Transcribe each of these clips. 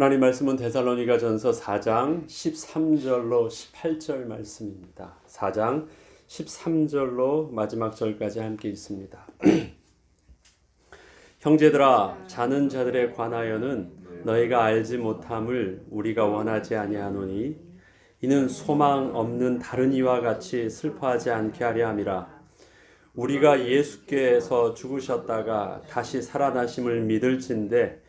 하나님 말씀은 데살로니가 전서 4장 13절로 18절 말씀입니다. 4장 13절로 마지막 절까지 함께 있습니다. 형제들아 자는 자들에 관하여는 너희가 알지 못함을 우리가 원하지 아니하노니 이는 소망 없는 다른 이와 같이 슬퍼하지 않게 하려 함이라 우리가 예수께서 죽으셨다가 다시 살아나심을 믿을진데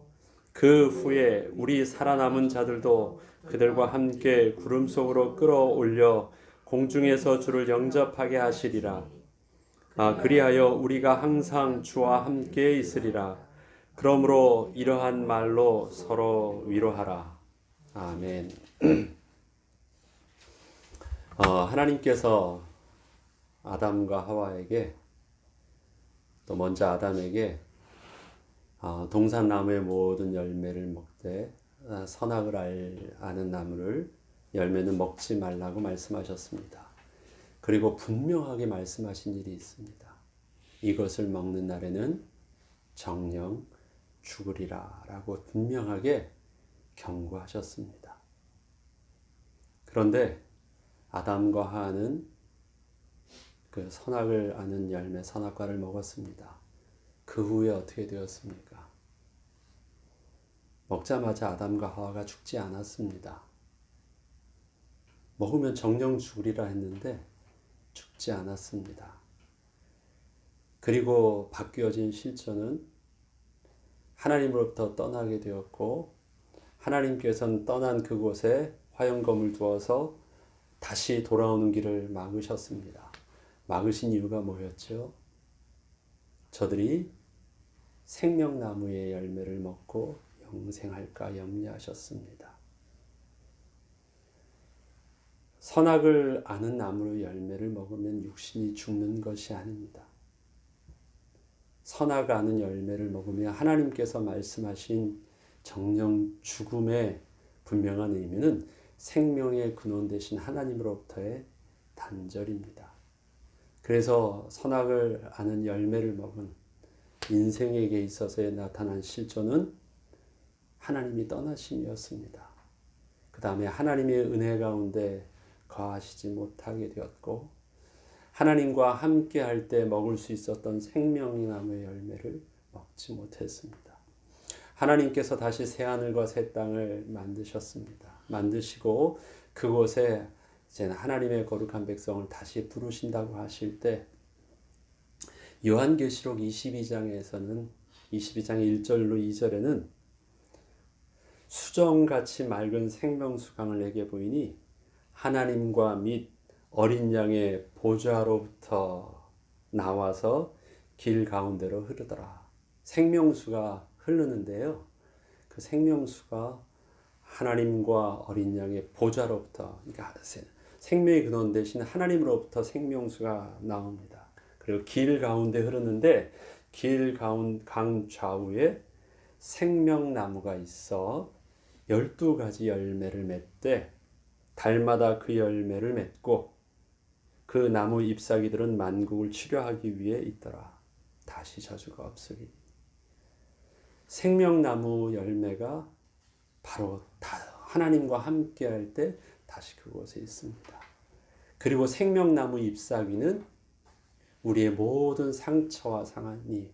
그 후에 우리 살아남은 자들도 그들과 함께 구름 속으로 끌어올려 공중에서 주를 영접하게 하시리라. 아, 그리하여 우리가 항상 주와 함께 있으리라. 그러므로 이러한 말로 서로 위로하라. 아멘. 어, 하나님께서 아담과 하와에게 또 먼저 아담에게 어, 동산나무의 모든 열매를 먹되 어, 선악을 알, 아는 나무를 열매는 먹지 말라고 말씀하셨습니다. 그리고 분명하게 말씀하신 일이 있습니다. 이것을 먹는 날에는 정령 죽으리라 라고 분명하게 경고하셨습니다. 그런데 아담과 하와는 그 선악을 아는 열매 선악과를 먹었습니다. 그 후에 어떻게 되었습니까? 먹자마자 아담과 하와가 죽지 않았습니다. 먹으면 정령 죽으리라 했는데 죽지 않았습니다. 그리고 바뀌어진 실존은 하나님으로부터 떠나게 되었고 하나님께서는 떠난 그곳에 화영검을 두어서 다시 돌아오는 길을 막으셨습니다. 막으신 이유가 뭐였죠? 저들이 생명나무의 열매를 먹고 영생할까 염려하셨습니다. 선악을 아는 나무의 열매를 먹으면 육신이 죽는 것이 아닙니다. 선악 아는 열매를 먹으면 하나님께서 말씀하신 정령 죽음의 분명한 의미는 생명의 근원 되신 하나님으로부터의 단절입니다. 그래서 선악을 아는 열매를 먹은 인생에게 있어서의 나타난 실존은 하나님이 떠나심이었습니다. 그 다음에 하나님의 은혜 가운데 거하시지 못하게 되었고, 하나님과 함께 할 때 먹을 수 있었던 생명의 나무의 열매를 먹지 못했습니다. 하나님께서 다시 새하늘과 새 땅을 만드셨습니다. 만드시고 그곳에 이제 하나님의 거룩한 백성을 다시 부르신다고 하실 때 요한계시록 22장에서는 22장 1절로 2절에는 수정같이 맑은 생명수강을 내게 보이니 하나님과 및 어린 양의 보좌로부터 나와서 길 가운데로 흐르더라. 생명수가 흐르는데요. 그 생명수가 하나님과 어린 양의 보좌로부터 그러니까 생명의 근원 대신 하나님으로부터 생명수가 나옵니다. 그리고 길 가운데 흐르는데 길 가운 강 좌우에 생명나무가 있어 열두 가지 열매를 맺되 달마다 그 열매를 맺고 그 나무 잎사귀들은 만국을 치료하기 위해 있더라. 다시 저주가 없으리. 생명나무 열매가 바로 하나님과 함께 할 때 다시 그곳에 있습니다. 그리고 생명나무 잎사귀는 우리의 모든 상처와 상함이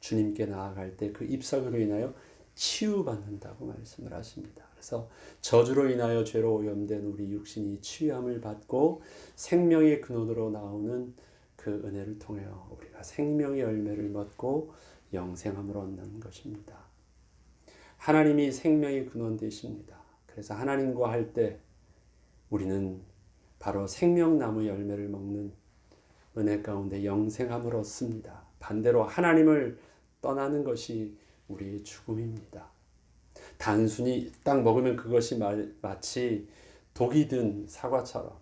주님께 나아갈 때그 잎사귀로 인하여 치유받는다고 말씀을 하십니다. 그래서 저주로 인하여 죄로 오염된 우리 육신이 치유함을 받고 생명의 근원으로 나오는 그 은혜를 통해 우리가 생명의 열매를 먹고 영생함을 얻는 것입니다. 하나님이 생명의 근원 되십니다. 그래서 하나님과 할 때 우리는 바로 생명나무 열매를 먹는 은혜 가운데 영생함을 얻습니다. 반대로 하나님을 떠나는 것이 우리의 죽음입니다. 단순히 딱 먹으면 그것이 마치 독이 든 사과처럼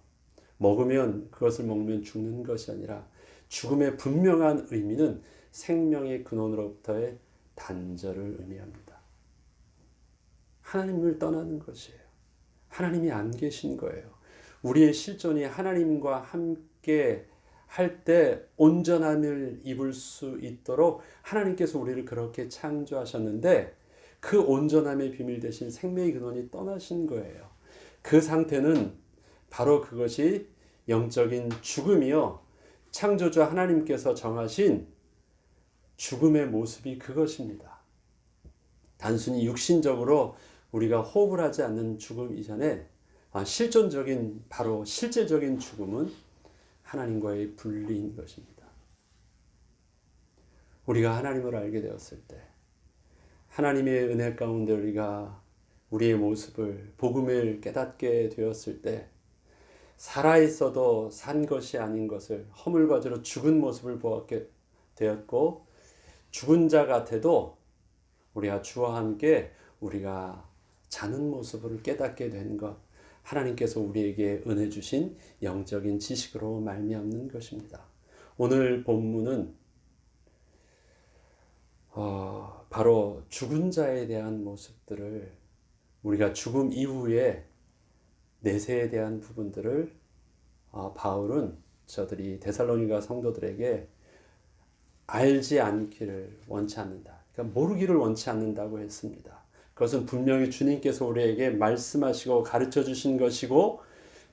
먹으면 그것을 먹으면 죽는 것이 아니라 죽음의 분명한 의미는 생명의 근원으로부터의 단절을 의미합니다. 하나님을 떠나는 것이에요. 하나님이 안 계신 거예요. 우리의 실존이 하나님과 함께 할 때 온전함을 입을 수 있도록 하나님께서 우리를 그렇게 창조하셨는데 그 온전함의 비밀 대신 생명의 근원이 떠나신 거예요. 그 상태는 바로 그것이 영적인 죽음이요. 창조주 하나님께서 정하신 죽음의 모습이 그것입니다. 단순히 육신적으로 우리가 호흡을 하지 않는 죽음 이전에 아, 실존적인 바로 실제적인 죽음은 하나님과의 분리인 것입니다. 우리가 하나님을 알게 되었을 때 하나님의 은혜 가운데 우리가 우리의 모습을 복음을 깨닫게 되었을 때 살아 있어도 산 것이 아닌 것을 허물과지로 죽은 모습을 보았게 되었고 죽은 자 같아도 우리가 주와 함께 우리가 자는 모습을 깨닫게 된 것. 하나님께서 우리에게 은혜 주신 영적인 지식으로 말미암는 것입니다. 오늘 본문은 어, 바로 죽은 자에 대한 모습들을 우리가 죽음 이후에 내세에 대한 부분들을 어, 바울은 저들이 데살로니가 성도들에게 알지 않기를 원치 않는다. 그러니까 모르기를 원치 않는다고 했습니다. 그것은 분명히 주님께서 우리에게 말씀하시고 가르쳐 주신 것이고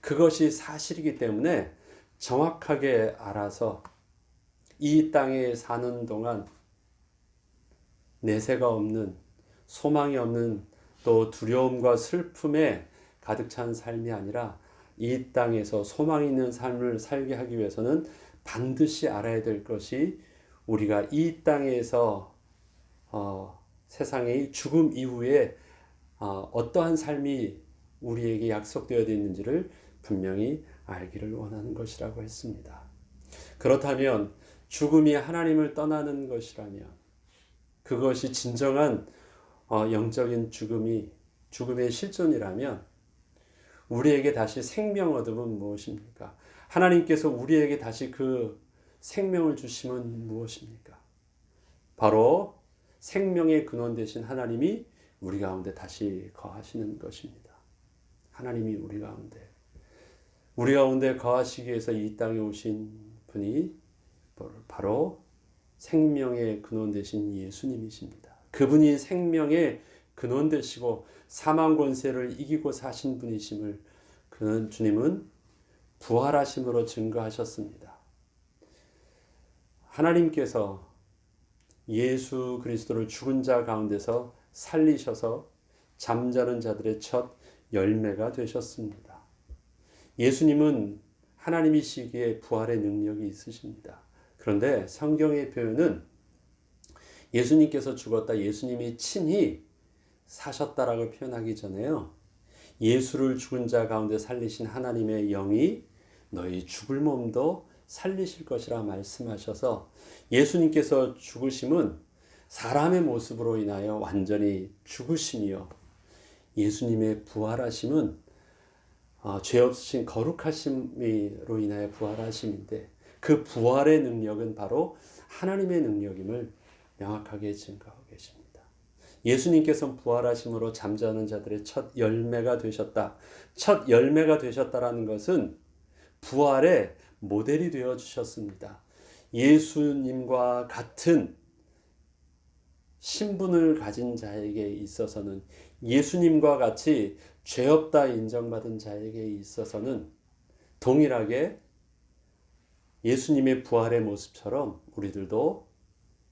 그것이 사실이기 때문에 정확하게 알아서 이 땅에 사는 동안 내세가 없는 소망이 없는 또 두려움과 슬픔에 가득 찬 삶이 아니라 이 땅에서 소망 있는 삶을 살게 하기 위해서는 반드시 알아야 될 것이 우리가 이 땅에서 어, 세상의 죽음 이후에 어, 어떠한 삶이 우리에게 약속되어 있는지를 분명히 알기를 원하는 것이라고 했습니다. 그렇다면 죽음이 하나님을 떠나는 것이라면 그것이 진정한 어, 영적인 죽음이 죽음의 실존이라면 우리에게 다시 생명 얻음은 무엇입니까? 하나님께서 우리에게 다시 그 생명을 주심은 무엇입니까? 바로 생명의 근원 되신 하나님이 우리 가운데 다시 거하시는 것입니다. 하나님이 우리 가운데 우리 가운데 거하시기 위해서 이 땅에 오신 분이 바로 생명의 근원 되신 예수님이십니다. 그분이 생명의 근원 되시고 사망 권세를 이기고 사신 분이심을 그는 주님은 부활하심으로 증거하셨습니다. 하나님께서 예수 그리스도를 죽은 자 가운데서 살리셔서 잠자는 자들의 첫 열매가 되셨습니다. 예수님은 하나님이시기에 부활의 능력이 있으십니다. 그런데 성경의 표현은 예수님께서 죽었다, 예수님이 친히 사셨다라고 표현하기 전에요. 예수를 죽은 자 가운데 살리신 하나님의 영이 너희 죽을 몸도 살리실 것이라 말씀하셔서 예수님께서 죽으심은 사람의 모습으로 인하여 완전히 죽으심이요. 예수님의 부활하심은 어, 죄 없으신 거룩하심으로 인하여 부활하심인데 그 부활의 능력은 바로 하나님의 능력임을 명확하게 증거하고 계십니다. 예수님께서 부활하심으로 잠자는 자들의 첫 열매가 되셨다. 첫 열매가 되셨다라는 것은 부활의 모델이 되어 주셨습니다. 예수님과 같은 신분을 가진 자에게 있어서는 예수님과 같이 죄 없다 인정받은 자에게 있어서는 동일하게 예수님의 부활의 모습처럼 우리들도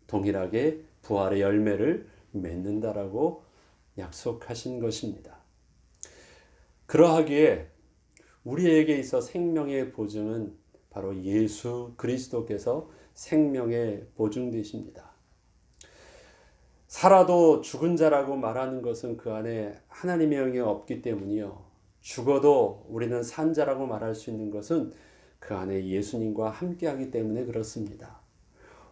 동일하게 부활의 열매를 맺는다라고 약속하신 것입니다. 그러하기에 우리에게 있어 생명의 보증은 바로 예수 그리스도께서 생명의 보증 되십니다. 살아도 죽은 자라고 말하는 것은 그 안에 하나님의 영이 없기 때문이요. 죽어도 우리는 산 자라고 말할 수 있는 것은 그 안에 예수님과 함께하기 때문에 그렇습니다.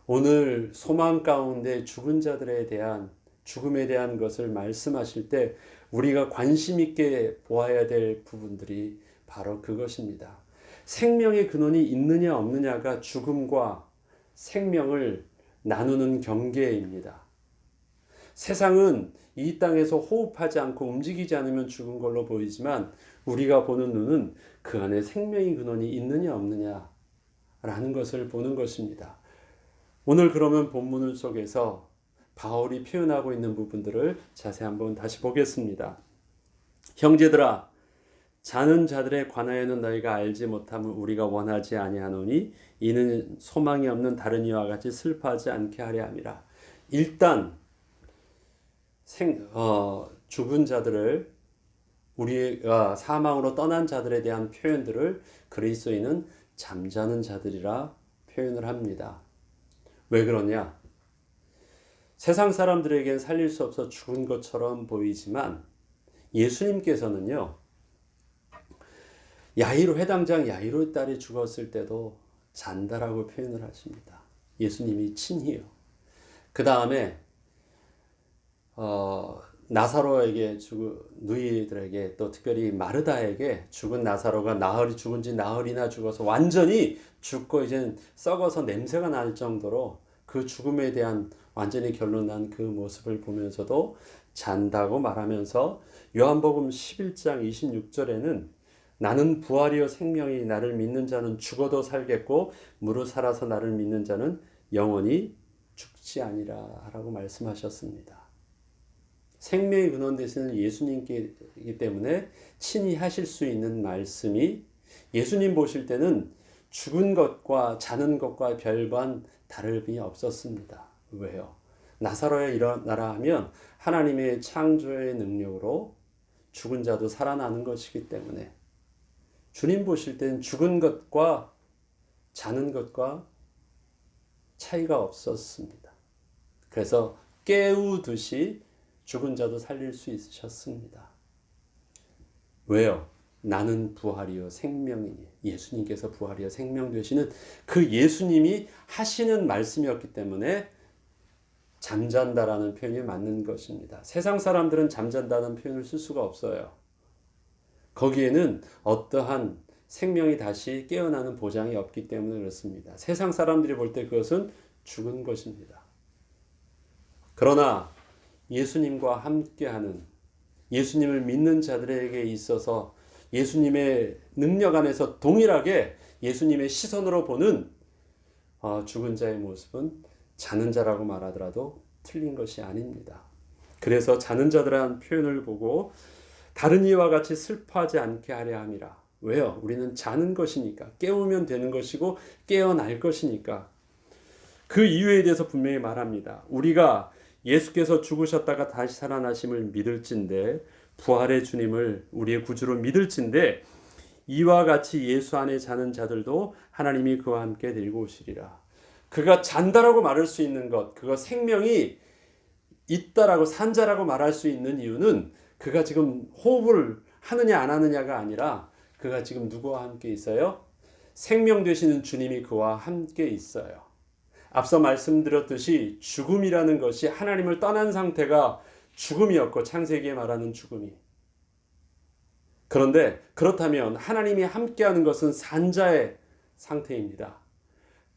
오늘 소망 가운데 죽은 자들에 대한 죽음에 대한 것을 말씀하실 때 우리가 관심 있게 보아야 될 부분들이 바로 그것입니다. 생명의 근원이 있느냐 없느냐가 죽음과 생명을 나누는 경계입니다. 세상은 이 땅에서 호흡하지 않고 움직이지 않으면 죽은 걸로 보이지만 우리가 보는 눈은 그 안에 생명의 근원이 있느냐 없느냐라는 것을 보는 것입니다. 오늘 그러면 본문을 속에서 바울이 표현하고 있는 부분들을 자세히 한번 다시 보겠습니다. 형제들아 자는 자들에 관하여는 너희가 알지 못함을 우리가 원하지 아니하노니 이는 소망이 없는 다른 이와 같이 슬퍼하지 않게 하려 함이라. 일단 생, 어, 죽은 자들을 우리가 사망으로 떠난 자들에 대한 표현들을 그리스도인은 잠자는 자들이라 표현을 합니다. 왜 그러냐? 세상 사람들에겐 살릴 수 없어 죽은 것처럼 보이지만 예수님께서는요. 야이로 회당장 야이로의 딸이 죽었을 때도 잔다라고 표현을 하십니다. 예수님이 친히요. 그 다음에 어, 나사로에게 죽은 누이들에게 또 특별히 마르다에게 죽은 나사로가 나흘이 죽은 지 나흘이나 죽어서 완전히 죽고 이제 썩어서 냄새가 날 정도로 그 죽음에 대한 완전히 결론난 그 모습을 보면서도 잔다고 말하면서 요한복음 11장 26절에는 나는 부활이요 생명이 나를 믿는 자는 죽어도 살겠고 무릇 살아서 나를 믿는 자는 영원히 죽지 아니라라고 말씀하셨습니다. 생명의 근원 되시는 예수님이기 때문에 친히 하실 수 있는 말씀이 예수님 보실 때는 죽은 것과 자는 것과 별반 다름이 없었습니다. 왜요? 나사로야 일어나라 하면 하나님의 창조의 능력으로 죽은 자도 살아나는 것이기 때문에 주님 보실 때는 죽은 것과 자는 것과 차이가 없었습니다. 그래서 깨우듯이 죽은 자도 살릴 수 있으셨습니다. 왜요? 나는 부활이요 생명이니 예수님께서 부활이요 생명 되시는 그 예수님이 하시는 말씀이었기 때문에 잠잔다라는 표현이 맞는 것입니다. 세상 사람들은 잠잔다는 표현을 쓸 수가 없어요. 거기에는 어떠한 생명이 다시 깨어나는 보장이 없기 때문에 그렇습니다. 세상 사람들이 볼 때 그것은 죽은 것입니다. 그러나 예수님과 함께하는 예수님을 믿는 자들에게 있어서 예수님의 능력 안에서 동일하게 예수님의 시선으로 보는 어, 죽은 자의 모습은 자는 자라고 말하더라도 틀린 것이 아닙니다. 그래서 자는 자들한 표현을 보고 다른 이와 같이 슬퍼하지 않게 하려 함이라. 왜요? 우리는 자는 것이니까 깨우면 되는 것이고 깨어날 것이니까 그 이유에 대해서 분명히 말합니다. 우리가 예수께서 죽으셨다가 다시 살아나심을 믿을진데 부활의 주님을 우리의 구주로 믿을진데 이와 같이 예수 안에 자는 자들도 하나님이 그와 함께 데리고 오시리라. 그가 잔다라고 말할 수 있는 것, 그거 생명이 있다라고 산자라고 말할 수 있는 이유는 그가 지금 호흡을 하느냐 안 하느냐가 아니라 그가 지금 누구와 함께 있어요? 생명 되시는 주님이 그와 함께 있어요. 앞서 말씀드렸듯이 죽음이라는 것이 하나님을 떠난 상태가 죽음이었고 창세기에 말하는 죽음이. 그런데 그렇다면 하나님이 함께하는 것은 산자의 상태입니다.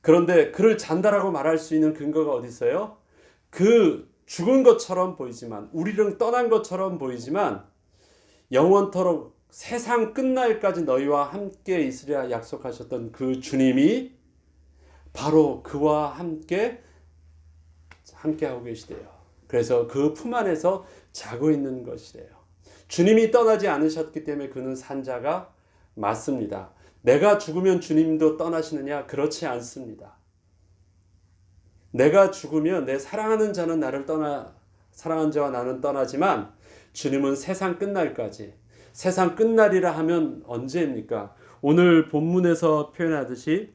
그런데 그를 잔다라고 말할 수 있는 근거가 어디 있어요? 그 죽은 것처럼 보이지만 우리를 떠난 것처럼 보이지만 영원토록 세상 끝날까지 너희와 함께 있으리라 약속하셨던 그 주님이 바로 그와 함께 함께 하고 계시대요. 그래서 그 품 안에서 자고 있는 것이래요. 주님이 떠나지 않으셨기 때문에 그는 산자가 맞습니다. 내가 죽으면 주님도 떠나시느냐? 그렇지 않습니다. 내가 죽으면 내 사랑하는 자는 나를 떠나 사랑하는 자와 나는 떠나지만 주님은 세상 끝날까지 세상 끝날이라 하면 언제입니까? 오늘 본문에서 표현하듯이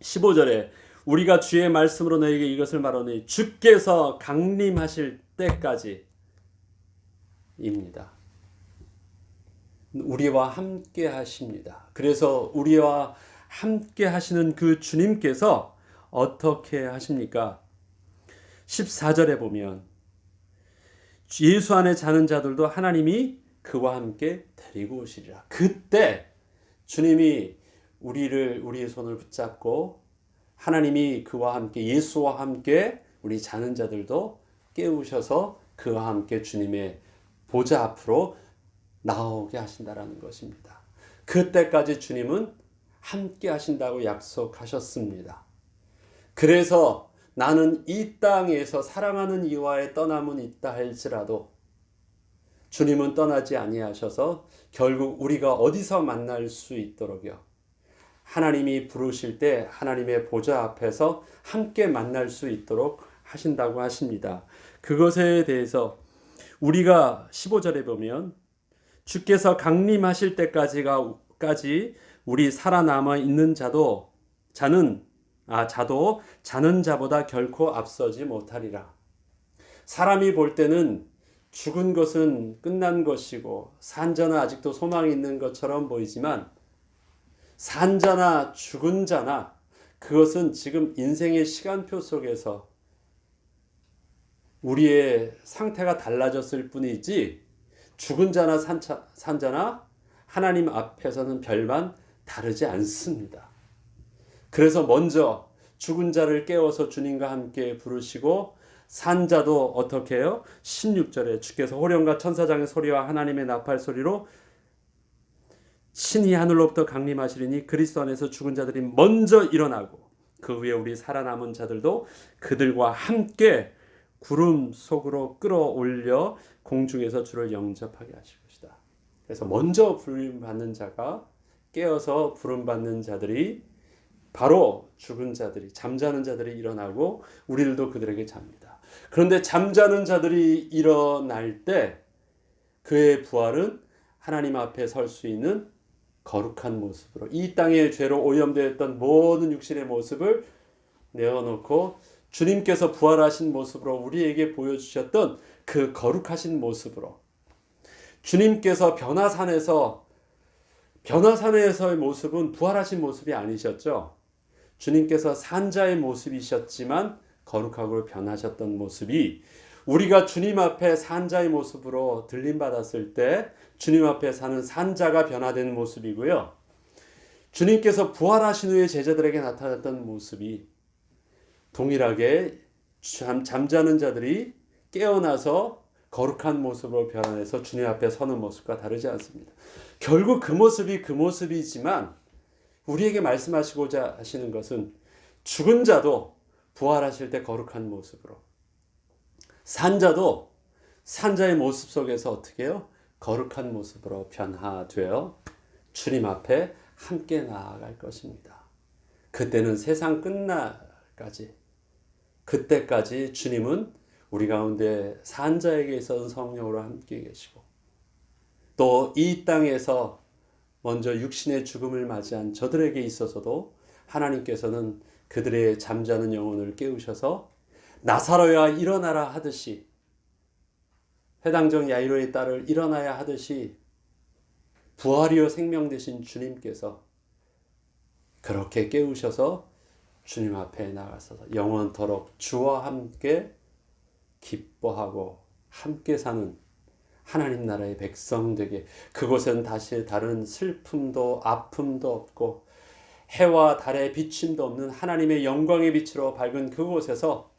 15절에 우리가 주의 말씀으로 너에게 이것을 말하니 주께서 강림하실 때까지 입니다. 우리와 함께 하십니다. 그래서 우리와 함께 하시는 그 주님께서 어떻게 하십니까? 14절에 보면 예수 안에 자는 자들도 하나님이 그와 함께 데리고 오시리라. 그때 주님이 우리를 우리의 손을 붙잡고 하나님이 그와 함께 예수와 함께 우리 자는 자들도 깨우셔서 그와 함께 주님의 보좌 앞으로 나오게 하신다라는 것입니다. 그때까지 주님은 함께 하신다고 약속하셨습니다. 그래서 나는 이 땅에서 사랑하는 이와의 떠남은 있다 할지라도 주님은 떠나지 아니하셔서 결국 우리가 어디서 만날 수 있도록요. 하나님이 부르실 때 하나님의 보좌 앞에서 함께 만날 수 있도록 하신다고 하십니다. 그것에 대해서 우리가 15절에 보면 주께서 강림하실 때까지가 까지 우리 살아남아 있는 자도 자는 아 자도 자는 자보다 결코 앞서지 못하리라. 사람이 볼 때는 죽은 것은 끝난 것이고 산 자는 아직도 소망이 있는 것처럼 보이지만 산 자나 죽은 자나 그것은 지금 인생의 시간표 속에서 우리의 상태가 달라졌을 뿐이지 죽은 자나 산차, 산자나 하나님 앞에서는 별반 다르지 않습니다. 그래서 먼저 죽은 자를 깨워서 주님과 함께 부르시고 산 자도 어떻게 해요? 16절에 주께서 호령과 천사장의 소리와 하나님의 나팔 소리로 신이 하늘로부터 강림하시리니 그리스도 안에서 죽은 자들이 먼저 일어나고 그 후에 우리 살아남은 자들도 그들과 함께 구름 속으로 끌어올려 공중에서 주를 영접하게 하실 것이다. 그래서 먼저 부름 받는 자가 깨어서 부름 받는 자들이 바로 죽은 자들이 잠자는 자들이 일어나고 우리들도 그들에게 잡니다. 그런데 잠자는 자들이 일어날 때 그의 부활은 하나님 앞에 설 수 있는 거룩한 모습으로 이 땅의 죄로 오염되었던 모든 육신의 모습을 내어놓고 주님께서 부활하신 모습으로 우리에게 보여주셨던 그 거룩하신 모습으로 주님께서 변화산에서 변화산에서의 모습은 부활하신 모습이 아니셨죠. 주님께서 산자의 모습이셨지만 거룩하고 변하셨던 모습이 우리가 주님 앞에 산자의 모습으로 들림 받았을 때 주님 앞에 사는 산자가 변화된 모습이고요. 주님께서 부활하신 후에 제자들에게 나타났던 모습이 동일하게 잠, 잠자는 자들이 깨어나서 거룩한 모습으로 변화해서 주님 앞에 서는 모습과 다르지 않습니다. 결국 그 모습이 그 모습이지만 우리에게 말씀하시고자 하시는 것은 죽은 자도 부활하실 때 거룩한 모습으로 산자도 산자의 모습 속에서 어떻게 해요? 거룩한 모습으로 변화되어 주님 앞에 함께 나아갈 것입니다. 그때는 세상 끝날까지 그때까지 주님은 우리 가운데 산자에게 있어서 성령으로 함께 계시고 또 이 땅에서 먼저 육신의 죽음을 맞이한 저들에게 있어서도 하나님께서는 그들의 잠자는 영혼을 깨우셔서 나사로야 일어나라 하듯이 해당적 야이로의 딸을 일어나야 하듯이 부활이요 생명 되신 주님께서 그렇게 깨우셔서 주님 앞에 나가서 영원토록 주와 함께 기뻐하고 함께 사는 하나님 나라의 백성 되게 그곳엔 다시 다른 슬픔도 아픔도 없고 해와 달의 비침도 없는 하나님의 영광의 빛으로 밝은 그곳에서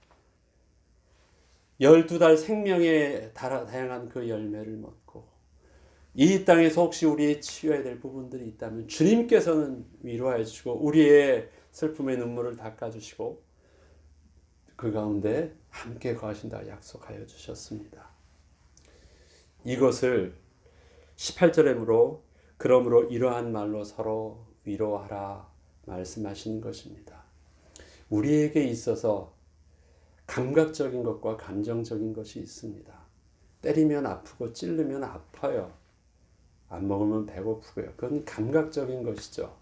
열두 달 생명의 다양한 그 열매를 먹고 이 땅에서 혹시 우리의 치유해야 될 부분들이 있다면 주님께서는 위로해 주시고 우리의 슬픔의 눈물을 닦아 주시고 그 가운데 함께 거하신다 약속하여 주셨습니다. 이것을 18절에므로 그러므로 이러한 말로 서로 위로하라 말씀하시는 것입니다. 우리에게 있어서 감각적인 것과 감정적인 것이 있습니다. 때리면 아프고 찔르면 아파요. 안 먹으면 배고프고요. 그건 감각적인 것이죠.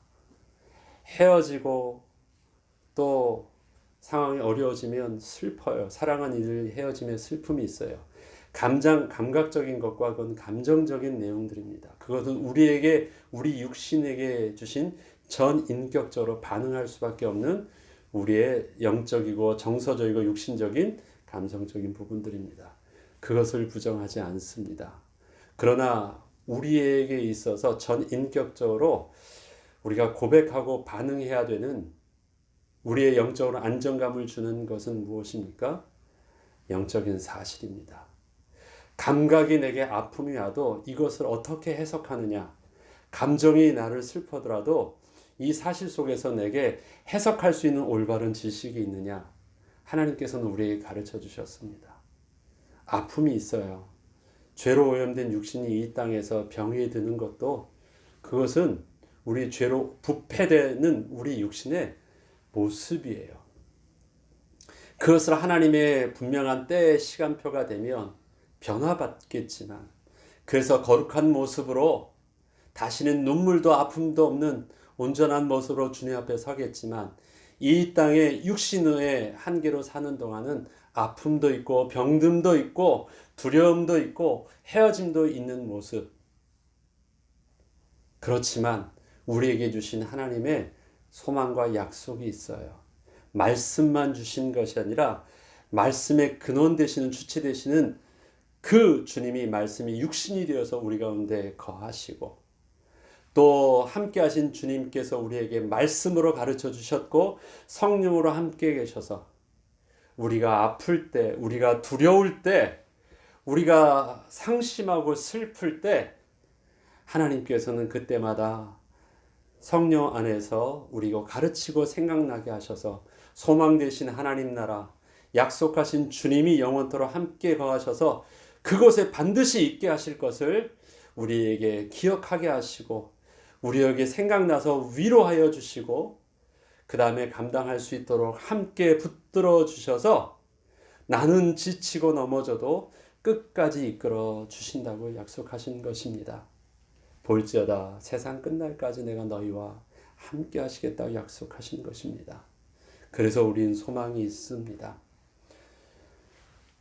헤어지고 또 상황이 어려워지면 슬퍼요. 사랑한 이들 헤어짐에 슬픔이 있어요. 감정, 감각적인 것과 그건 감정적인 내용들입니다. 그것은 우리에게, 우리 육신에게 주신 전 인격적으로 반응할 수밖에 없는 우리의 영적이고 정서적이고 육신적인 감성적인 부분들입니다. 그것을 부정하지 않습니다. 그러나 우리에게 있어서 전 인격적으로 우리가 고백하고 반응해야 되는 우리의 영적으로 안정감을 주는 것은 무엇입니까? 영적인 사실입니다. 감각이 내게 아픔이 와도 이것을 어떻게 해석하느냐? 감정이 나를 슬퍼더라도 이 사실 속에서 내게 해석할 수 있는 올바른 지식이 있느냐? 하나님께서는 우리에게 가르쳐 주셨습니다. 아픔이 있어요. 죄로 오염된 육신이 이 땅에서 병이 드는 것도 그것은 우리 죄로 부패되는 우리 육신의 모습이에요. 그것을 하나님의 분명한 때의 시간표가 되면 변화받겠지만 그래서 거룩한 모습으로 다시는 눈물도 아픔도 없는 온전한 모습으로 주님 앞에 서겠지만 이 땅의 육신의 한계로 사는 동안은 아픔도 있고 병듦도 있고 두려움도 있고 헤어짐도 있는 모습. 그렇지만 우리에게 주신 하나님의 소망과 약속이 있어요. 말씀만 주신 것이 아니라 말씀의 근원 되시는 주체 되시는 그 주님이 말씀이 육신이 되어서 우리 가운데 거하시고 또 함께 하신 주님께서 우리에게 말씀으로 가르쳐 주셨고 성령으로 함께 계셔서 우리가 아플 때, 우리가 두려울 때, 우리가 상심하고 슬플 때 하나님께서는 그때마다 성령 안에서 우리가 가르치고 생각나게 하셔서 소망 되신 하나님 나라 약속하신 주님이 영원토록 함께 거하셔서 그곳에 반드시 있게 하실 것을 우리에게 기억하게 하시고 우리에게 생각나서 위로하여 주시고 그 다음에 감당할 수 있도록 함께 붙들어 주셔서 나는 지치고 넘어져도 끝까지 이끌어 주신다고 약속하신 것입니다. 볼지어다 세상 끝날까지 내가 너희와 함께 하시겠다고 약속하신 것입니다. 그래서 우린 소망이 있습니다.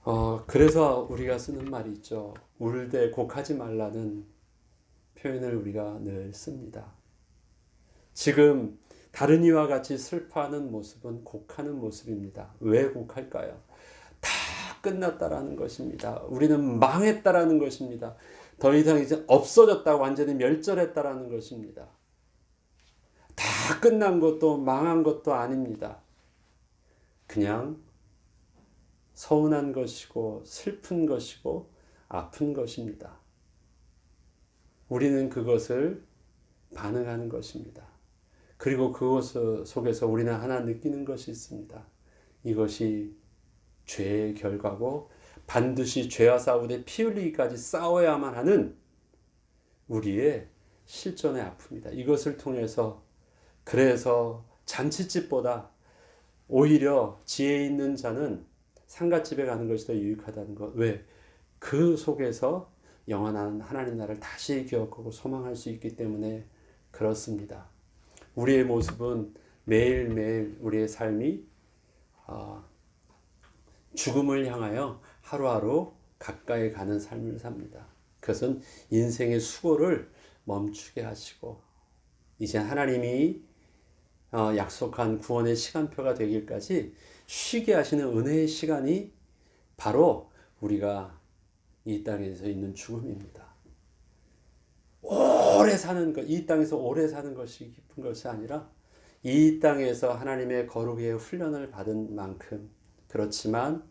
어, 그래서 우리가 쓰는 말이 있죠. 울되 곡하지 말라는 표현을 우리가 늘 씁니다. 지금 다른 이와 같이 슬퍼하는 모습은 곡하는 모습입니다. 왜 곡할까요? 다 끝났다라는 것입니다. 우리는 망했다라는 것입니다. 더 이상 이제 없어졌다고 완전히 멸절했다라는 것입니다. 다 끝난 것도 망한 것도 아닙니다. 그냥 서운한 것이고 슬픈 것이고 아픈 것입니다. 우리는 그것을 반응하는 것입니다. 그리고 그것 속에서 우리는 하나 느끼는 것이 있습니다. 이것이 죄의 결과고 반드시 죄와 싸우되 피 흘리기까지 싸워야만 하는 우리의 실존의 아픔이다. 이것을 통해서 그래서 잔치집보다 오히려 지혜 있는 자는 상가집에 가는 것이 더 유익하다는 것. 왜? 그 속에서 영원한 하나님 나라를 다시 기억하고 소망할 수 있기 때문에 그렇습니다. 우리의 모습은 매일매일 우리의 삶이 어, 죽음을 향하여 하루하루 가까이 가는 삶을 삽니다. 그것은 인생의 수고를 멈추게 하시고 이제 하나님이 어, 약속한 구원의 시간표가 되길까지 쉬게 하시는 은혜의 시간이 바로 우리가 이 땅에서 있는 죽음입니다. 오래 사는 것, 이 땅에서 오래 사는 것이 기쁜 것이 아니라 이 땅에서 하나님의 거룩의 훈련을 받은 만큼 그렇지만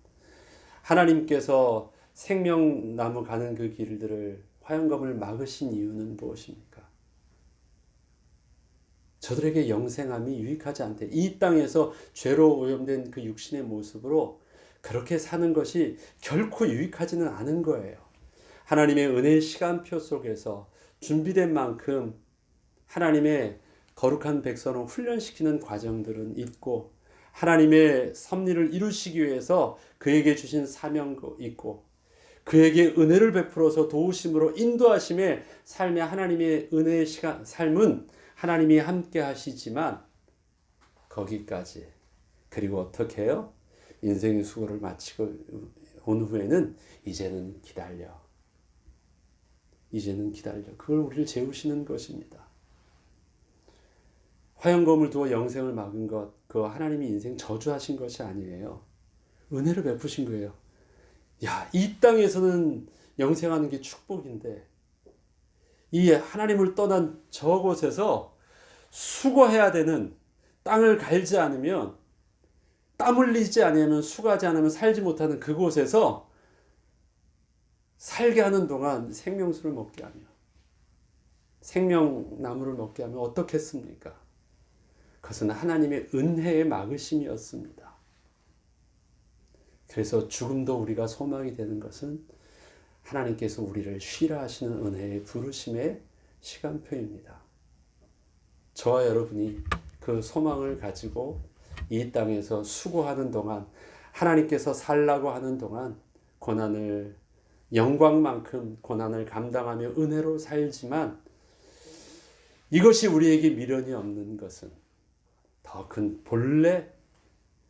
하나님께서 생명나무 가는 그 길들을 화영검을 막으신 이유는 무엇입니까? 저들에게 영생함이 유익하지 않대. 이 땅에서 죄로 오염된 그 육신의 모습으로 그렇게 사는 것이 결코 유익하지는 않은 거예요. 하나님의 은혜의 시간표 속에서 준비된 만큼 하나님의 거룩한 백성을 훈련시키는 과정들은 있고 하나님의 섭리를 이루시기 위해서 그에게 주신 사명도 있고 그에게 은혜를 베풀어서 도우심으로 인도하심에 삶의 하나님의 은혜의 시간 삶은 하나님이 함께 하시지만 거기까지 그리고 어떻게 해요? 인생의 수고를 마치고 온 후에는 이제는 기다려. 이제는 기다려. 그걸 우리를 재우시는 것입니다. 화영검을 두어 영생을 막은 것, 그 하나님이 인생 저주하신 것이 아니에요. 은혜를 베푸신 거예요. 야, 이 땅에서는 영생하는 게 축복인데 이 하나님을 떠난 저곳에서 수고해야 되는 땅을 갈지 않으면 땀 흘리지 않으면 수고하지 않으면 살지 못하는 그곳에서 살게 하는 동안 생명수를 먹게 하며 생명나무를 먹게 하면 어떻겠습니까? 그것은 하나님의 은혜의 막으심이었습니다. 그래서 죽음도 우리가 소망이 되는 것은 하나님께서 우리를 쉬라 하시는 은혜의 부르심의 시간표입니다. 저와 여러분이 그 소망을 가지고 이 땅에서 수고하는 동안 하나님께서 살라고 하는 동안 고난을 영광만큼 고난을 감당하며 은혜로 살지만 이것이 우리에게 미련이 없는 것은 더 큰 본래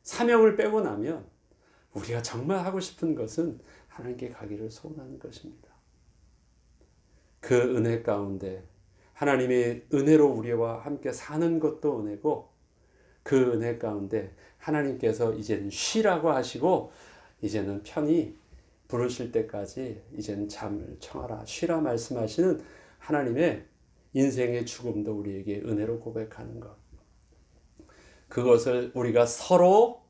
사명을 빼고 나면 우리가 정말 하고 싶은 것은 하나님께 가기를 소원하는 것입니다. 그 은혜 가운데 하나님의 은혜로 우리와 함께 사는 것도 은혜고 그 은혜 가운데 하나님께서 이제는 쉬라고 하시고 이제는 편히 부르실 때까지 이제는 잠을 청하라 쉬라 말씀하시는 하나님의 인생의 죽음도 우리에게 은혜로 고백하는 것. 그것을 우리가 서로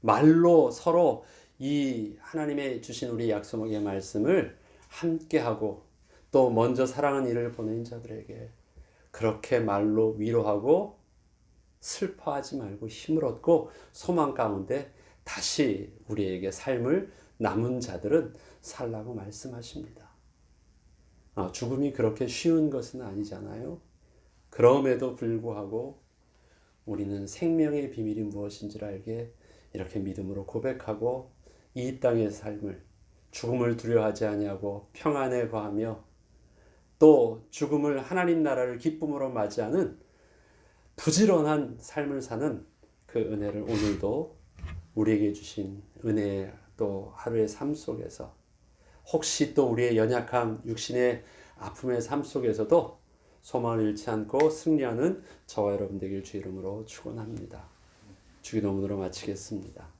말로 서로 이 하나님의 주신 우리 약속의 말씀을 함께하고 또 먼저 사랑한 이를 보낸 자들에게 그렇게 말로 위로하고 슬퍼하지 말고 힘을 얻고 소망 가운데 다시 우리에게 삶을 남은 자들은 살라고 말씀하십니다. 아, 죽음이 그렇게 쉬운 것은 아니잖아요. 그럼에도 불구하고 우리는 생명의 비밀이 무엇인지를 알게 이렇게 믿음으로 고백하고 이 땅의 삶을 죽음을 두려워하지 아니하고 평안에 거하며 또 죽음을 하나님 나라를 기쁨으로 맞이하는 부지런한 삶을 사는 그 은혜를 오늘도 우리에게 주신 은혜 또 하루의 삶 속에서 혹시 또 우리의 연약함 육신의 아픔의 삶 속에서도 소망을 잃지 않고 승리하는 저와 여러분 되길 주 이름으로 축원합니다. 주기도문으로 마치겠습니다.